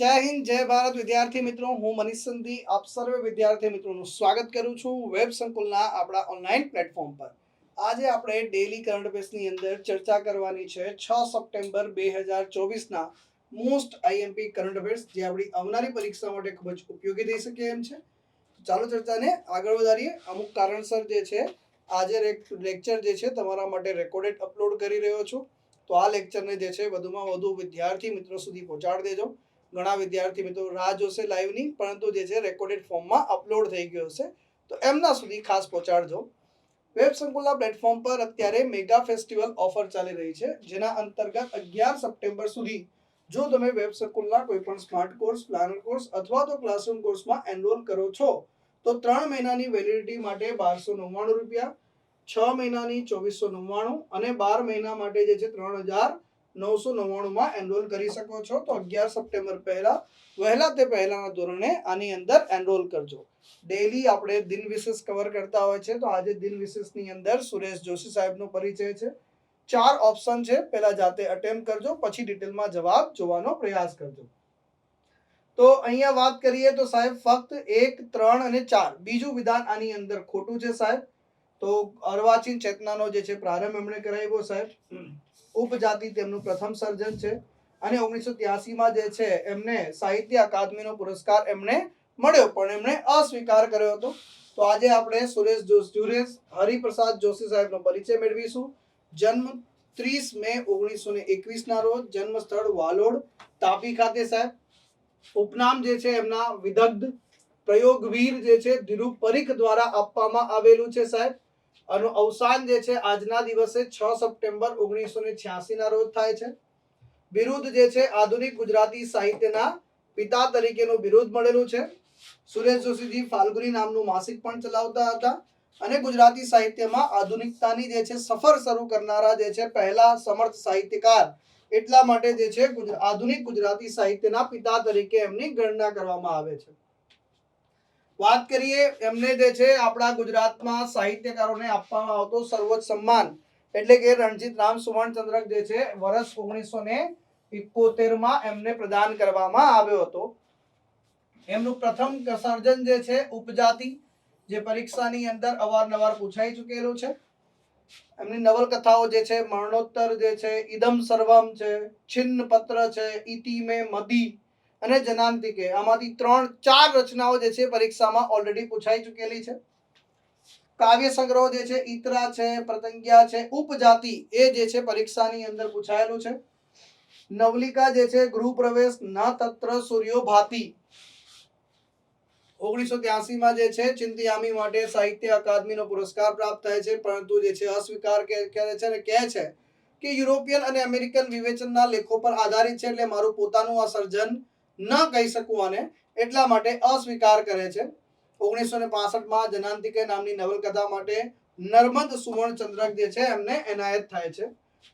જય હિન્દ, જય ભારત. વિદ્યાર્થી મિત્રો, હું મનીષ સંધી, આપ સર્વે વિદ્યાર્થી મિત્રોનું સ્વાગત કરું છું વેબ સંકુલના આપણા ઓનલાઈન પ્લેટફોર્મ પર. આજે આપણે ડેલી કરંટ અફેર્સની અંદર ચર્ચા કરવાની છે. છ સપ્ટેમ્બર બે હજાર ચોવીસના મોસ્ટ આઈએમપી કરંટ અફેર્સ જે આપણી આવનારી પરીક્ષા માટે ખૂબ જ ઉપયોગી થઈ શકે એમ છે. ચાલો ચર્ચાને આગળ વધારીએ. અમુક કારણસર જે છે, આજે લેક્ચર જે છે, તમારા માટે રેકોર્ડેડ અપલોડ કરી રહ્યો છું. તો આ લેક્ચરને જે છે, વધુમાં વધુ વિદ્યાર્થી મિત્રો સુધી પહોંચાડી દેજો. ઘણા વિદ્યાર્થી મિત્રો રાહ જોશે લાઈવની પરંતુ જે છે રેકોર્ડેડ ફોર્મમાં અપલોડ થઈ ગયો હશે. તો એમના સુધી ખાસ પહોંચાડજો. વેબ સંકુલના પ્લેટફોર્મ પર અત્યારે મેગા ફેસ્ટિવલ ઓફર ચાલી રહી છે, જેના અંતર્ગત અગિયાર સપ્ટેમ્બર સુધી જો તમે વેબ સંકુલના કોઈ પણ સ્માર્ટ કોર્સ પ્લાનર કોર્સ અથવા તો ક્લાસરૂમ કોર્સમાં એનરોલ કરો છો, તો ત્રણ મહિનાની વેલિડિટી માટે બારસો નવ્વાણું રૂપિયા, છ મહિનાની ચોવીસો નવ્વાણું અને બાર મહિના માટે જે છે ત્રણ હજાર નવસો નવ્વાણુંમાં એનરોલ કરી શકો છો. તો અગિયાર સપ્ટેમ્બર પહેલા, વહેલા તે પહેલાના ધોરણે આની અંદર એનરોલ કરજો. ડેલી આપણે દિન વિશેષ કવર કરતા હોય છે. તો આજે દિન વિશેષની અંદર સુરેશ જોશી સાહેબનો પરિચય છે. ચાર ઓપ્શન છે. પહેલા જાતે અટેમ્પ કરજો, પછી ડિટેલમાં જવાબ જોવાનો પ્રયાસ કરજો. તો અહીંયા વાત કરીએ તો સાહેબ ફક્ત એક, ત્રણ અને ચાર. બીજું વિધાન આની અંદર ખોટું છે સાહેબ. તો અર્વાચીન ચેતનાનો જે છે પ્રારંભ એમણે કરાવ્યો સાહેબ. ઉપજાતિ તેમનું પ્રથમ સર્જન છે અને ઓગણીસો ત્યાસીમાં જે છે, એમને સાહિત્ય અકાદમીનો પુરસ્કાર એમને મળ્યો, પણ એમણે અસ્વીકાર કર્યો હતો. તો આજે આપણે સુરેશ સુરેશ હરિપ્રસાદ જોશી સાહેબનો પરિચય મેળવીશું. જન્મ ત્રીસ મે ઓગણીસો ને એકવીસના રોજ જન્મ સ્થળ વાલોડ, તાપી ખાતે સાહેબ. ઉપનામ જે છે, એમના વિદગ્ધ પ્રયોગવીર જે છે ધીરુ પરીખ દ્વારા આપવામાં આવેલું છે સાહેબ. આનું અવસાન જે છે, આજના દિવસે છ સપ્ટેમ્બર ઓગણીસો ને છ્યાસીના રોજ થાય છે. બિરુદ જે છે, આધુનિક ગુજરાતી સાહિત્યના પિતા તરીકેનું બિરુદ મળેલું છે. સુરેશ જોશીજી ફાલ્ગુની નામનું માસિક પણ ચલાવતા હતા અને ગુજરાતી સાહિત્યમાં આધુનિકતાની જે છે, સફર શરૂ કરનારા જે છે, પહેલા સમર્થ સાહિત્યકાર. એટલા માટે જે છે આધુનિક ગુજરાતી સાહિત્યના પિતા તરીકે એમની ગણના કરવામાં આવે છે. વાત કરીએ, એમને જે છે, આપણા ગુજરાતમાં સાહિત્યકારોને આપવામાં આવતો સર્વોચ્ચ સન્માન. એટલે કે રણજીત રામ સુવર્ણ ચંદ્રક જે છે, વર્ષ ઓગણીસો ને ઇકોતેરમાં એમને પ્રદાન કરવામાં આવ્યો હતો. એમનું પ્રથમ સર્જન જે છે, ઉપજાતિ, જે પરીક્ષાની અંદર અવારનવાર પૂછાઈ ચૂકેલું છે. એમની નવલકથાઓ જે છે, મરણોત્તર જે છે ઇદમ સર્વમ છે છિન્ન પત્ર છે ઇતિ મે મદી અને જનાંતિકે આમાંથી ત્રણ, ચાર રચનાઓ જે છે પરીક્ષામાં ઓલરેડી પૂછાઈ ચૂકેલી છે. કાવ્ય સંગ્રહ જે છે, ઈતરા છે પ્રતંગ્યા છે, ઉપજાતિ એ જે છે પરીક્ષાની અંદર પૂછાયેલું છે. નવલિકા જે છે ગૃહ પ્રવેશ ન તત્ર સૂર્યો ભાતી ઓગણીસો ત્યાસીમાં જે છે, ચિંતિયામી માટે સાહિત્ય અકાદમીનો પુરસ્કાર પ્રાપ્ત થાય છે, પરંતુ જે છે અસ્વીકાર કરે છે અને કહે છે કે યુરોપિયન અને અમેરિકન વિવેચનના લેખો પર આધારિત છે, એટલે મારું પોતાનું આ સર્જન ન કહી શકું અને એટલા માટે અસ્વીકાર કરે છે. ઓગણીસો ને પાસઠમાં જનાંતિકે નામની નવલકથા માટે નર્મદ સુવર્ણ ચંદ્રક જે છે એમને એનાયત થાય છે.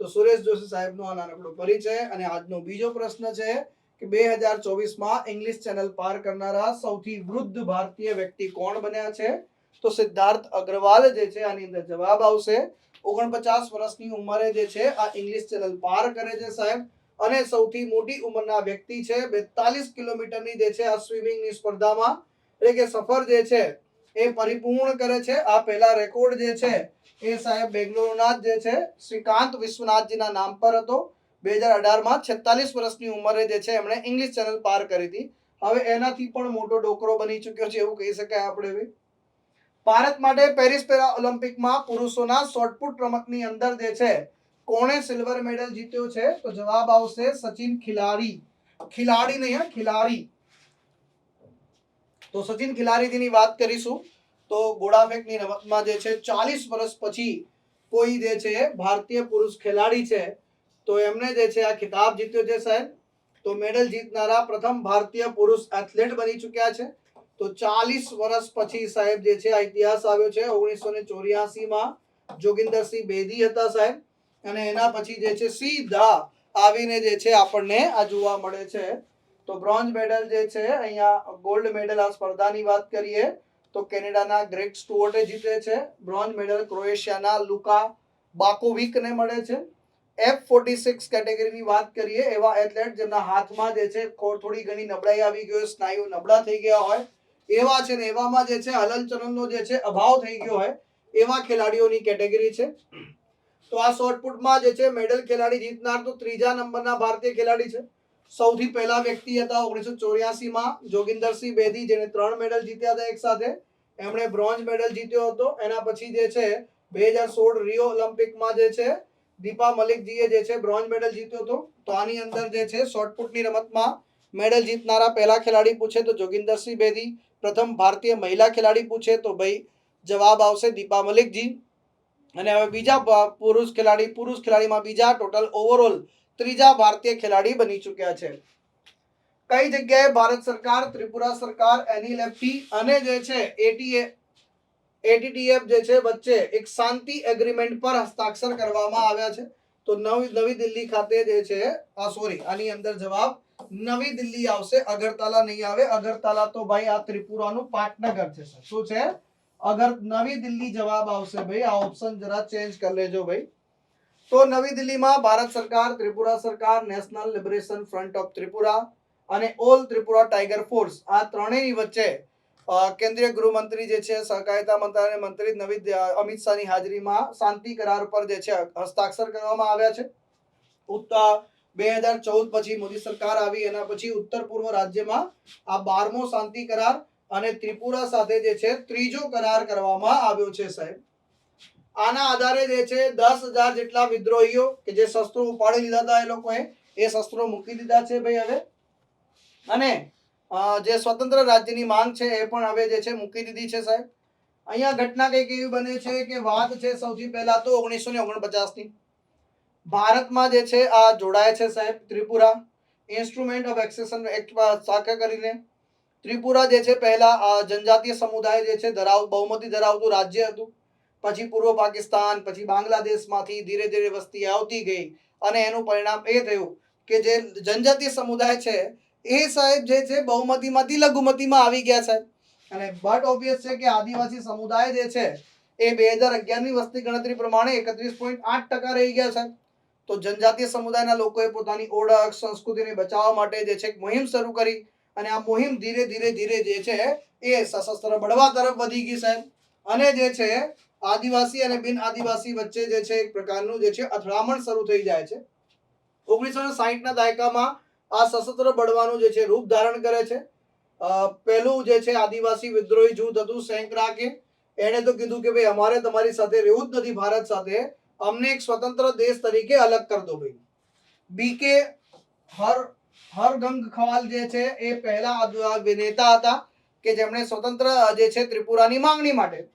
તો સુરેશ જોશી સાહેબનો આ નાનકડો પરિચય અને આજનો બીજો પ્રશ્ન છે કે બે હજાર ચોવીસમાં ઇંગ્લિશ ચેનલ પાર કરનારા સૌથી વૃદ્ધ ભારતીય વ્યક્તિ કોણ બન્યા છે? તો સિદ્ધાર્થ અગ્રવાલ જે છે આની અંદર જવાબ આવશે. ઓગણપચાસ વર્ષની ઉંમરે જે છે આ ઇંગ્લિશ ચેનલ પાર કરે છે સાહેબ. અને સૌથી મોટી ઉંમરના વ્યક્તિ છે, બેતાલીસ કિલોમીટરની જે છે આ સ્વિમિંગની સ્પર્ધામાં. એટલે કે સફર જે છે એ પરિપૂર્ણ કરે છે. આ પહેલા રેકોર્ડ જે છે એ સાહેબ બેંગ્લોરના જે છે, શ્રીકાંત વિશ્વનાથજીના નામ પર હતો. બે હજાર અઢારમાં છેતાલીસ વર્ષની ઉંમરે જે છે એમણે ઇંગ્લિશ ચેનલ પાર કરી હતી. હવે એનાથી પણ મોટો ડોકરો બની ચૂક્યો છે એવું કહી શકાય આપણે ભારત માટે પેરિસ પેરા ઓલિમ્પિકમાં પુરુષોના શોર્ટપુટ રમતની અંદર જે છે કોણે સિલ્વર મેડલ જીત્યો છે? તો જવાબ આવશે સચિન ખિલાડી. ખિલાડી નહીં, હા, ખિલાડી. તો સચિન ખિલાડીની વાત કરીશું. તો ગોળા ફેંકની રમતમાં જે છે, ચાલીસ વર્ષ પછી કોઈ જે છે, ભારતીય પુરુષ ખેલાડી છે, તો એમને જે છે, આ ખિતાબ જીત્યો છે સાહેબ. તો મેડલ જીતનારા પ્રથમ ભારતીય પુરુષ એથ્લેટ બની ચૂક્યા છે. તો ચાલીસ વર્ષ પછી સાહેબ જે છે, આ ઇતિહાસ આવ્યો છે. ઓગણીસો ને ચોર્યાસીમાં જોગિંદરસિંહ બેદી હતા સાહેબ. અને એના પછી જે છે, સીધા આવીને જે છે, આપણને આ જોવા મળે છે. તો બ્રોન્ઝ મેડલ જે છે, અહીંયા ગોલ્ડ મેડલ આ સ્પર્ધાની વાત કરીએ, તો કેનેડાના ગ્રેગ સ્ટુઅર્ટે જીતે છે. બ્રોન્ઝ મેડલ ક્રોએશિયાના લુકા બાકોવિકને મળે છે. એફ ફોર્ટી સિક્સ કેટેગરીની વાત કરીએ, એવા એથ્લેટ જેમના હાથમાં જે છે થોડી ઘણી નબળાઈ આવી ગયો સ્નાયુ નબળા થઈ ગયા હોય, એવા છે ને એવામાં જે છે, હલનચલનનો જે છે, અભાવ થઈ ગયો હોય, એવા ખેલાડીઓની કેટેગરી છે. તો આ શોર્ટપુટમાં જે છે, મેડલ ખેલાડી જીતનાર તો ત્રીજા નંબરના ભારતીય ખેલાડી છે. સૌથી પહેલા વ્યક્તિ હતા ઓગણીસો ચોર્યાસીમાં જોગિંદરસિંહ બેદી, જેણે ત્રણ મેડલ જીત્યા હતા એક સાથે. એમણે બ્રોન્ઝ મેડલ જીત્યો હતો. એના પછી જે છે, બે હજાર સોળ રિયો ઓલિમ્પિકમાં જે છે, દીપા મલિકજીએ જે છે બ્રોન્ઝ મેડલ જીત્યો હતો. તો આની અંદર જે છે શોર્ટપુટની રમતમાં મેડલ જીતનારા પહેલા ખેલાડી પૂછે તો જોગિંદરસિંહ બેદી, પ્રથમ ભારતીય મહિલા ખેલાડી પૂછે તો ભાઈ જવાબ આવશે દીપા મલિકજી. અને હવે બીજા પુરુષ ખેલાડી, પુરુષ ખેલાડીમાં બીજા ટોટલ ઓવરઓલ ત્રીજા ભારતીય ખેલાડી બની ચૂક્યા છે. કઈ જગ્યાએ ભારત સરકાર, ત્રિપુરા સરકાર એનઈએફટી અને જે છે, એટીએ એટીટીએફ જે છે વચ્ચે એક શાંતિ એગ્રીમેન્ટ પર હસ્તાક્ષર કરવામાં આવ્યા છે. તો નવી નવી દિલ્હી ખાતે જે છે, આ સોરી આની અંદર જવાબ, નવી દિલ્હી આવશે, અગરતાલા નહીં આવે. અગરતાલા તો ભાઈ આ ત્રિપુરાનું પાટનગર છે શું છે? અગર નવી દિલ્હી જવાબ આવશે ભાઈ આ ઓપ્શન જરા ચેન્જ કરી લેજો ભાઈ તો નવી દિલ્હીમાં ભારત સરકાર ત્રિપુરા સરકાર national liberation front of Tripura અને ઓલ ત્રિપુરા ટાઈગર ફોર્સ આ ત્રણેયની વચ્ચે કેન્દ્રીય ગૃહમંત્રી જે છે સહકારિતા મંત્રાલય મંત્રી નવી અમિત શાહની હાજરીમાં શાંતિ કરાર પર જે છે હસ્તાક્ષર કરવામાં આવ્યા છે ઉત્તર બે હજાર ચૌદ પછી મોદી સરકાર આવી એના પછી ઉત્તર પૂર્વ રાજ્યમાં આ બારમો શાંતિ કરાર અને ત્રિપુરા સાથે જે છે ત્રીજો કરાર કરવામાં આવ્યો છે, સાહેબ. આના આધારે જે છે દસ હજાર જેટલા વિદ્રોહીઓ કે જે શસ્ત્રો ઉપાડી લીધા હતા એ લોકોએ, એ શસ્ત્રો મૂકી દીધા છે ભાઈ હવે. અને જે સ્વતંત્ર રાજ્યની માંગ છે એ પણ હવે જે છે મૂકી દીધી છે, સાહેબ. અહીંયા ઘટના કંઈક એવી બને છે કે વાત છે સૌથી પહેલા તો ઓગણીસો ને ઓગણપચાસની. ભારતમાં જે છે આ જોડાય છે, સાહેબ, Tripura. Instrument of accession act સાખર કરીને. ત્રિપુરા જે છે, પહેલા જનજાતીય સમુદાય જે છે, ધરાવ, બહુમતી ધરાવતું રાજ્ય હતું. પછી પૂર્વ પાકિસ્તાન, પછી બાંગ્લાદેશમાંથી ધીરે ધીરે વસ્તી આવતી ગઈ અને એનું પરિણામ એ થયું કે જે જનજાતીય સમુદાય છે, એ સાહેબ જે છે, બહુમતીમાંથી લઘુમતીમાં આવી ગયા સાહેબ. અને બટ ઓબ્વિયસ છે કે આદિવાસી સમુદાય જે છે, એ બે હજાર અગિયારની વસ્તી ગણતરી પ્રમાણે એકત્રીસ પોઈન્ટ આઠ ટકા રહી ગયા સાહેબ. તો જનજાતીય સમુદાયના લોકોએ પોતાની ઓળખ, સંસ્કૃતિને બચાવવા માટે જે છે મુહિમ શરૂ કરી. અને આ મુહિમ ધીરે ધીરે ધીરે જે છે એ સશસ્ત્ર બળવા તરફ વધી ગઈ સાહેબ અને જે છે આદિવાસી અને બિન આદિવાસી વચ્ચે જે છે એક પ્રકારનું જે છે અથડામણ શરૂ થઈ જાય છે. ઓગણીસો ને દાયકામાં આ સશસ્ત્ર બળવાનું જે છે રૂપ ધારણ કરે છે. પહેલું જે છે આદિવાસી વિદ્રોહી જૂથ હતું સેંકરાકે એણે તો કીધું કે ભાઈ અમારે તમારી સાથે રહેવું જ નથી, ભારત સાથે. અમને એક સ્વતંત્ર દેશ તરીકે અલગ કરી દો ભાઈ. બીકે હર હરગંગ ખવાલ જે છે એ પહેલા નેતા હતા કે જેમણે સ્વતંત્ર, જે છે, ત્રિપુરાની માંગણી માટે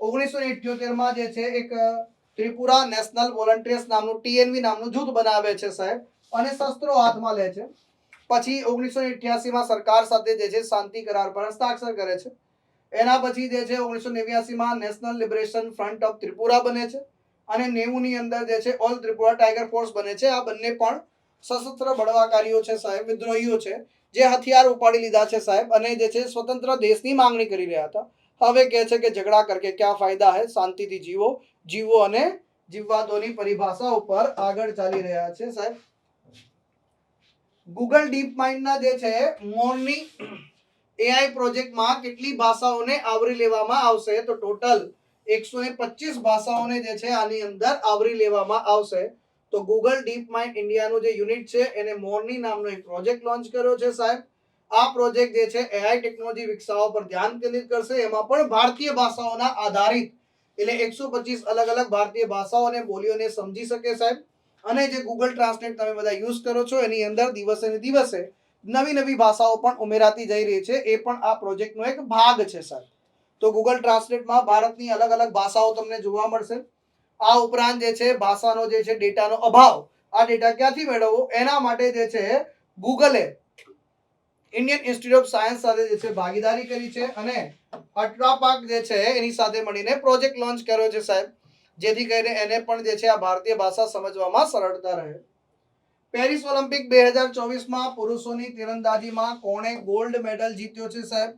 ઓગણીસો ઇઠ્યોતેરમાં જે છે એક ત્રિપુરા નેશનલ વોલન્ટિયર્સ નામનું, ટીએનવી નામનું જૂથ બનાવે છે સાહેબ અને શસ્ત્રો હાથમાં લે છે. પછી ઓગણીસો માં સરકાર સાથે જે છે શાંતિ કરાર પર હસ્તાક્ષર કરે છે. એના પછી જે છે ઓગણીસો નેવ્યાસીમાં national liberation front of Tripura બને છે અને નેવું ની અંદર જે છે ઓલ ત્રિપુરા ટાઈગર ફોર્સ બને છે. આ બંને પણ સશસ્ત્ર બળવાકારીઓ છે સાહેબ, વિદ્રોહીઓ છે, જે હથિયાર ઉપાડી લીધા છે સાહેબ અને જે છે સ્વતંત્ર દેશની માંગણી કરી રહ્યા હતા. હવે કહે છે કે ઝઘડા કરકે ક્યાં ફાયદા હે? શાંતિથી જીવો જીવો અને જીવવાદોની પરિભાષા ઉપર આગળ ચાલી રહ્યા છે સાહેબ. ગૂગલ ડીપ માઇન્ડના જે છે મોરની એઆઈ પ્રોજેક્ટમાં કેટલી ભાષાઓને આવરી લેવામાં આવશે? તો ટોટલ એકસો ભાષાઓને જે છે આની અંદર આવરી લેવામાં આવશે. તો ગૂગલ ડીપ માઇન્ડ ઇન્ડિયાનું જે યુનિટ છે, એને મોરની નામનો એક પ્રોજેક્ટ લોન્ચ કર્યો છે સાહેબ. આ પ્રોજેક્ટ જે છે એઆઈ ટેકનોલોજી વિકસાવવા પર ધ્યાન કેન્દ્રિત કરશે. એમાં પણ ભારતીય ભાષાઓના આધારિત, એટલે એકસો પચીસ અલગ અલગ ભારતીય ભાષાઓ અને બોલીઓને સમજી શકે સાહેબ. અને જે ગૂગલ ટ્રાન્સલેટ તમે બધા યુઝ કરો છો, એની અંદર દિવસે ને દિવસે નવી નવી ભાષાઓ પણ ઉમેરાતી જઈ રહી છે. એ પણ આ પ્રોજેક્ટનો એક ભાગ છે સાહેબ. તો ગૂગલ ટ્રાન્સલેટમાં ભારતની અલગ અલગ ભાષાઓ તમને જોવા મળશે. આ ઉપરાંત જે છે, ભાષાનો જે છે, ડેટાનો અભાવ. આ ડેટા ક્યાંથી મેળવવો? એના માટે જે છે, ગૂગલે ઇન્ડિયન ઇન્સ્ટિટ્યૂટ ઓફ સાયન્સ સાથે જે છે, ભાગીદારી કરી છે અને અટ્રાપાક જે છે, એની સાથે મળીને પ્રોજેક્ટ લોન્ચ કર્યો છે સાહેબ. જેથી કરીને એને પણ જે છે, આ ભારતીય ભાષા સમજવામાં સરળતા રહે. પેરિસ ઓલિમ્પિક બે હજાર ચોવીસમાં પુરુષોની તીરંદાજીમાં કોણે ગોલ્ડ મેડલ જીત્યો છે સાહેબ?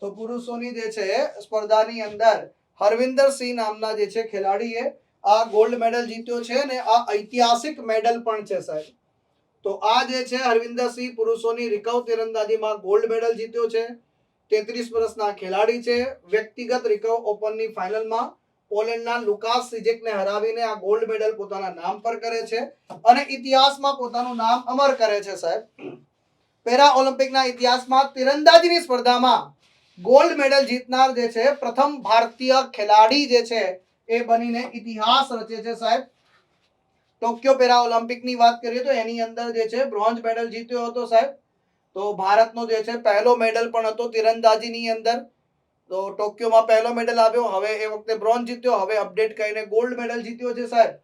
તો પુરુષોની જે છે, સ્પર્ધાની અંદર હરવિંદર સિંહ નામના જે છે, ખેલાડીએ આ ગોલ્ડ મેડલ જીત્યો છે ને આ ઐતિહાસિક મેડલ પણ છે સાહેબ. તો આ જે છે હરવિંદરસિંહ પુરુષોની રિકવ તીરંદાજીમાં ગોલ્ડ મેડલ જીત્યો છે. તેત્રીસ વર્ષના ખેલાડી છે. વ્યક્તિગત રિકવ ઓપનની ફાઇનલમાં પોલેન્ડના લુકાસ સિજેકને હરાવીને આ ગોલ્ડ મેડલ પોતાના નામ પર કરે છે અને ઇતિહાસમાં પોતાનું નામ અમર કરે છે સાહેબ. પેરા ઓલિમ્પિકના ઇતિહાસમાં તીરંદાજીની સ્પર્ધામાં ગોલ્ડ મેડલ જીતનાર જે છે પ્રથમ ભારતીય ખેલાડી જે છે એ બનીને ઇતિહાસ રચે છે સાહેબ. ટોક્યો પેરા ઓલિમ્પિકની વાત કરીએ તો એની અંદર જે છે બ્રોન્ઝ મેડલ જીત્યો હતો સાહેબ. તો ભારતનો જે છે પહેલો મેડલ પણ હતો તીરંદાજીની અંદર. તો ટોક્યોમાં પહેલો મેડલ આવ્યો, હવે એ વખતે બ્રોન્ઝ જીત્યો, હવે અપડેટ કરીને ગોલ્ડ મેડલ જીત્યો છે સાહેબ.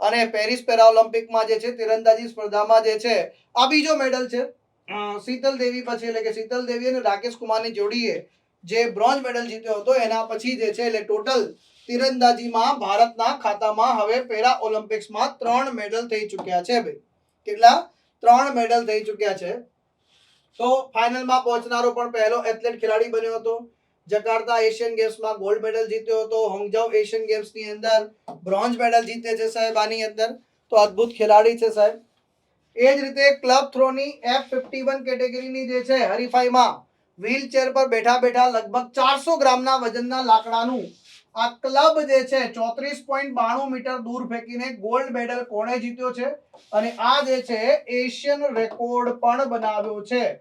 અને પેરિસ પેરા ઓલિમ્પિકમાં જે છે તીરંદાજી સ્પર્ધામાં જે છે આ બીજો મેડલ છે શીતલ દેવી પછી, એટલે કે શીતલ દેવી અને રાકેશ કુમારની જોડીએ જે બ્રોન્ઝ મેડલ જીત્યો હતો, એના પછી જે છે એટલે ટોટલ તીરંદાજીમાં ભારતના ખાતામાં હવે પેરા ઓલિમ્પિક્સમાં ત્રણ મેડલ થઈ ચૂક્યા છે ભાઈ. કેટલા? ત્રણ મેડલ થઈ ચૂક્યા છે. તો ફાઇનલમાં પહોંચનારો પણ પહેલો એથ્લેટ ખેલાડી બન્યો હતો. જકાર્તા એશિયન ગેમ્સમાં ગોલ્ડ મેડલ જીત્યો હતો. હોંગઝાઉ એશિયન ગેમ્સની અંદર બ્રોન્ઝ મેડલ જીતે છે સાહેબ આની અંદર. તો અદ્ભુત ખેલાડી છે સાહેબ. એ જ રીતે ક્લબ થ્રોની એફ ફિફ્ટી વન કેટેગરીની જે છે હરીફાઈમાં વ્હીલચેર પર બેઠા બેઠા લગભગ ચારસો ગ્રામના વજનના લાકડાનું આ ક્લબ જે છે ચોત્રીસ પોઈન્ટ બાણું મીટર દૂર ફેંકીને ગોલ્ડ મેડલ કોણે જીત્યો છે? અને આ જે છે, એશિયન રેકોર્ડ પણ બનાવ્યો છે.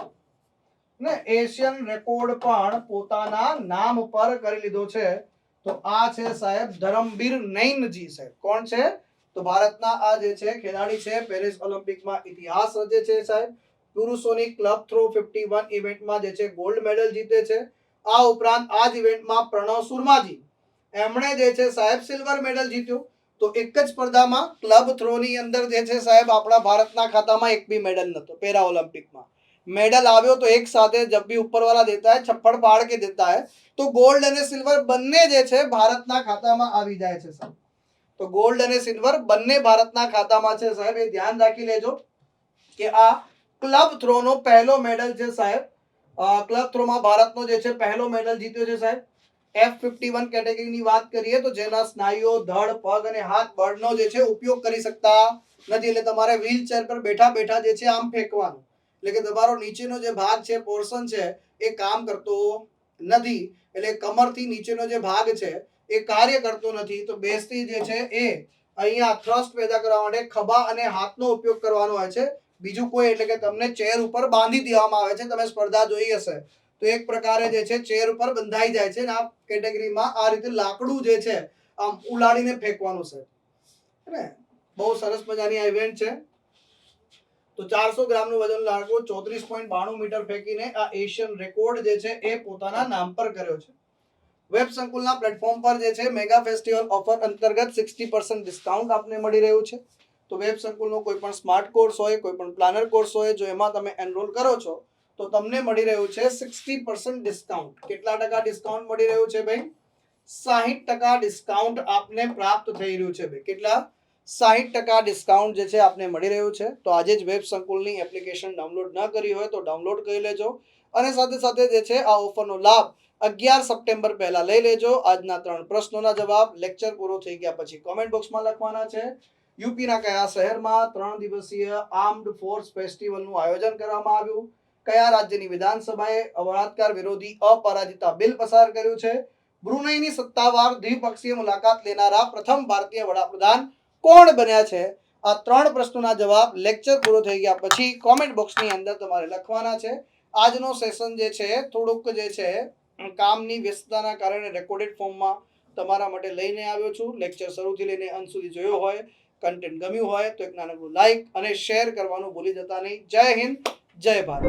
ને એશિયન રેકોર્ડ પણ પોતાના નામ પર કરી લીધો છે. તો આ છે સાહેબ ધરમબીર નૈનજી સાહેબ. કોણ છે? તો ભારતના આ જે છે, ખેલાડી છે, પેરિસ ઓલિમ્પિકમાં ઇતિહાસ રચે છે સાહેબ. પુરુષોની ક્લબ થ્રો ફિફ્ટી વન ઇવેન્ટમાં જે છે, ગોલ્ડ મેડલ જીતે છે. આ ઉપરાંત આ જ ઇવેન્ટમાં પ્રણવ સુરમાજી એમણે જે છે સાહેબ સિલ્વર મેડલ જીત્યો. તો એક જ સ્પર્ધામાં ક્લબ થ્રોની અંદર જે છે સાહેબ આપણા ભારતના ખાતામાં એક બી મેડલ નતો પેરા ઓલિમ્પિકમાં મેડલ આવ્યો તો એક સાથે જબ બી ઉપરવાલા દેતા હે, છપ્પડ પાડ કે દેતા હે. તો ગોલ્ડ અને સિલ્વર બંને જે છે ભારતના ખાતામાં આવી જાય છે સાહેબ. તો ગોલ્ડ અને સિલ્વર બંને ભારતના ખાતામાં છે સાહેબ, એ ધ્યાન રાખી લેજો કે આ ક્લબ થ્રોનો પહેલો મેડલ છે સાહેબ. ક્લબ થ્રોમાં ભારતનો જે છે પહેલો મેડલ જીત્યો છે સાહેબ. એફ ફિફ્ટી વન કેટેગરીની વાત કરીએ તો જેના સ્નાયુઓ ધડ પગ અને હાથ બળનો જે છે ઉપયોગ કરી શકતા નથી. એટલે તમારે વ્હીલચેર પર બેઠા બેઠા જે છે આમ ફેંકવાનું. એટલે કે તમારો નીચેનો જે ભાગ છે પોર્શન છે, એ કામ કરતો નથી. એટલે કમરથી નીચેનો જે ભાગ છે, એ કાર્ય કરતો નથી. તો બેસતી જે છે એ અહીંયા થ્રસ્ટ પેદા કરવા માટે ખભા અને હાથનો ઉપયોગ કરવાનો હોય છે. બીજું કોઈ, એટલે કે તમને ચેર ઉપર બાંધી દેવામાં આવે છે. તમે સ્પર્ધા જોઈ હશે. તો એક પ્રકારે જે છે, ચેર ઉપર બંધાઈ જાય છે અને આ કેટેગરીમાં આ રીતે લાકડું જે છે, આમ ઉલાડીને ફેંકવાનું છે. ને? બહુ સરસ મજાની આ ઇવેન્ટ છે. તો ચારસો ગ્રામનું વજન લાકડું ચોત્રીસ પોઈન્ટ બાણું મીટર ફેંકીને આ એશિયન રેકોર્ડ જે છે, એ પોતાના નામ પર કર્યો છે. વેબ સંકુલના પ્લેટફોર્મ પર જે છે મેગા ફેસ્ટિવલ ઓફર અંતર્ગત સિક્સટી પર્સન્ટ ડિસ્કાઉન્ટ આપને મળી રહ્યું છે. તો વેબ સંકુલનો કોઈ પણ સ્માર્ટ કોર્સ હોય, કોઈ પણ પ્લાનર કોર્સ હોય, જો એમાં તમે એનરોલ કરો છો તો તમને મળી રહ્યું છે સિક્સટી પર્સન્ટ ડિસ્કાઉન્ટ કેટલા ટકા ડિસ્કાઉન્ટ મળી રહ્યું છે ભાઈ સાહીઠ ટકા ડિસ્કાઉન્ટ આપને પ્રાપ્ત થઈ રહ્યું છે ભાઈ કેટલા? સાહીઠ ટકા ડિસ્કાઉન્ટ જે છે આપને મળી રહ્યું છે. તો આજે જ વેબ સંકુલની એપ્લિકેશન ડાઉનલોડ ન કરી હોય તો ડાઉનલોડ કરી લેજો. અને સાથે સાથે જે છે આ ઓફરનો લાભ અગિયાર સપ્ટેમ્બર પહેલા લઈ લેજો. આજના ત્રણ પ્રશ્નોના જવાબ લેક્ચર પૂરો થઈ ગયા પછી કોમેન્ટ બોક્સમાં લખવાના છે. યુપીના કયા શહેરમાં ત્રણ દિવસીય આર્મ્ડ ફોર્સ ફેસ્ટિવલનું આયોજન કરવામાં આવ્યું? કયા રાજ્યની વિધાનસભાએ બળાત્કાર વિરોધી અપરાજિતા બિલ પસાર કર્યું છે? બ્રુનેઈની સત્તાવાર દ્વિપક્ષીય મુલાકાત લેનારા પ્રથમ ભારતીય વડાપ્રધાન કોણ બન્યા છે? આ ત્રણ પ્રશ્નોના જવાબ લેક્ચર પૂરો થઈ ગયા પછી કોમેન્ટ બોક્સની અંદર તમારે લખવાના છે. આજનો સેશન જે છે, થોડુંક જે છે, કામની વ્યસ્તતાના કારણે રેકોર્ડેડ ફોર્મમાં તમારા માટે લઈને આવ્યો છું. લેક્ચર શરૂથી લઈને અંત સુધી જોયો હોય કન્ટેન્ટ ગમ્યું હોય, તો એક નાનકડું લાઈક અને શેર કરવાનું ભૂલી જતા નહીં. જય હિન્દ. જય ભારત.